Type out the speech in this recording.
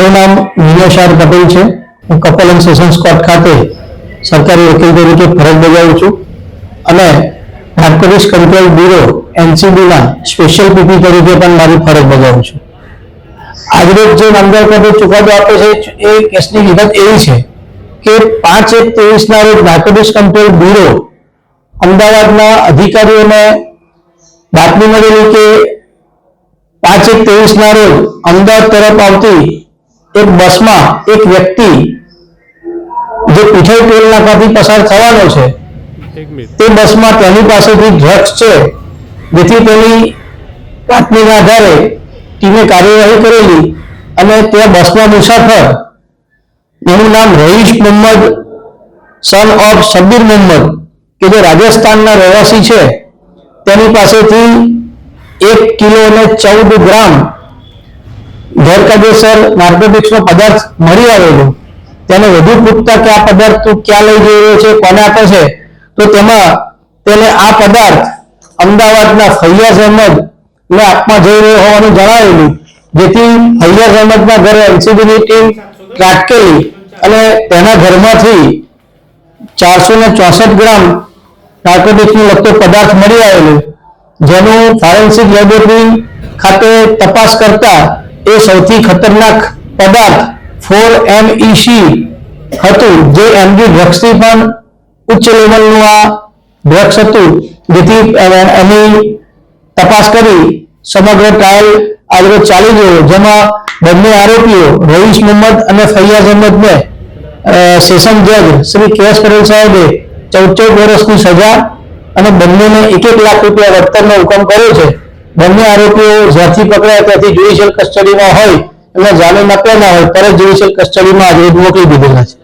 મારું નામ નિલેશાર પટેલ છે. હું કપલ એન્ડ સેશન્સ કોર્ટ ખાતે સરકારી વકીલ તરીકે ફરજ બજાવું છું અને નાર્કોટિક્સ કંટ્રોલ બ્યુરો એનસીબીના સ્પેશિયલ પીપી તરીકે પણ મારી ફરજ બજાવું છું. આજરોજ જે નામદાર કોર્ટે ચુકાદો આપે છે, એ કેસની વિગત એવી છે કે પાંચ એક ત્રેવીસના રોજ નાર્કોટિક્સ કંટ્રોલ બ્યુરો અમદાવાદના અધિકારીઓને બાતમી મળેલી કે પાંચ એક ત્રેવીસના રોજ અમદાવાદ તરફ આવતી એક બસમાં એક વ્યક્તિ જે પીઠાઈ ટોલ નાકાથી પસાર થવાનો છે તે બસમાં તેની પાસેથી ડ્રગ્સ છે જેથી તેની બાતમીના આધારે ટીમે કાર્યવાહી કરેલી અને તે બસમાં મુસાફર એનું નામ રહીશ મોહમ્મદ સન ઓફ શબ્બીર મોહમ્મદ કે જે રાજસ્થાનના રહેવાસી છે તેની પાસેથી એક કિલો અને ચૌદ ગ્રામ ગેરકાયદેસર નાર્કોટિક્સનો પદાર્થ મળી આવેલો. તેને વધુ પૂછતા કે આ પદાર્થ તું ક્યાં લઈ જઈ રહ્યો છે, કોને આપે છે? તો તેમાં તેને આ પદાર્થ અમદાવાદના ફૈયાઝ અહેમદ ને આપવા જઈ રહ્યો હોવાનું જણાવેલું, જેથી ફૈયાઝ અહેમદના ઘરે એનસીબીની ટીમ ત્રાટકેલી અને તેના ઘરમાંથી ચારસો ને ચોસઠ ગ્રામ નાર્કોટિક્સનો લગતો પદાર્થ મળી આવેલો, જેનું ફોરેન્સિક લેબોરેટરી ખાતે તપાસ કરતા એ સૌથી ખતરનાક પદાર્થ ફોર એમઈસી હતું, જે એમજી ડ્રગ્સથી પણ ઉચ્ચ લેવલનું આ ડ્રગ્સ હતું. જેથી એની તપાસ કરી સમગ્ર ટ્રાયલ આજે ચાલી ગયો જેમાં બંને આરોપીઓ રહીશ મોહમ્મદ અને ફૈયાઝ અહેમદને સેશન જજ શ્રી કેસ પટેલ સાહેબે ચૌદ ચૌદ વર્ષની સજા અને બંનેને એક એક લાખ રૂપિયા વળતરનો હુકમ કર્યો છે. બંને આરોપીઓ જ્યાંથી પકડાયા ત્યાંથી જ્યુડિશિયલ કસ્ટડીમાં હોય એમના જામીન આપ્યા ના હોય, તરત જ્યુડિશિયલ કસ્ટડીમાં આજે મોકલી દીધેલા છે.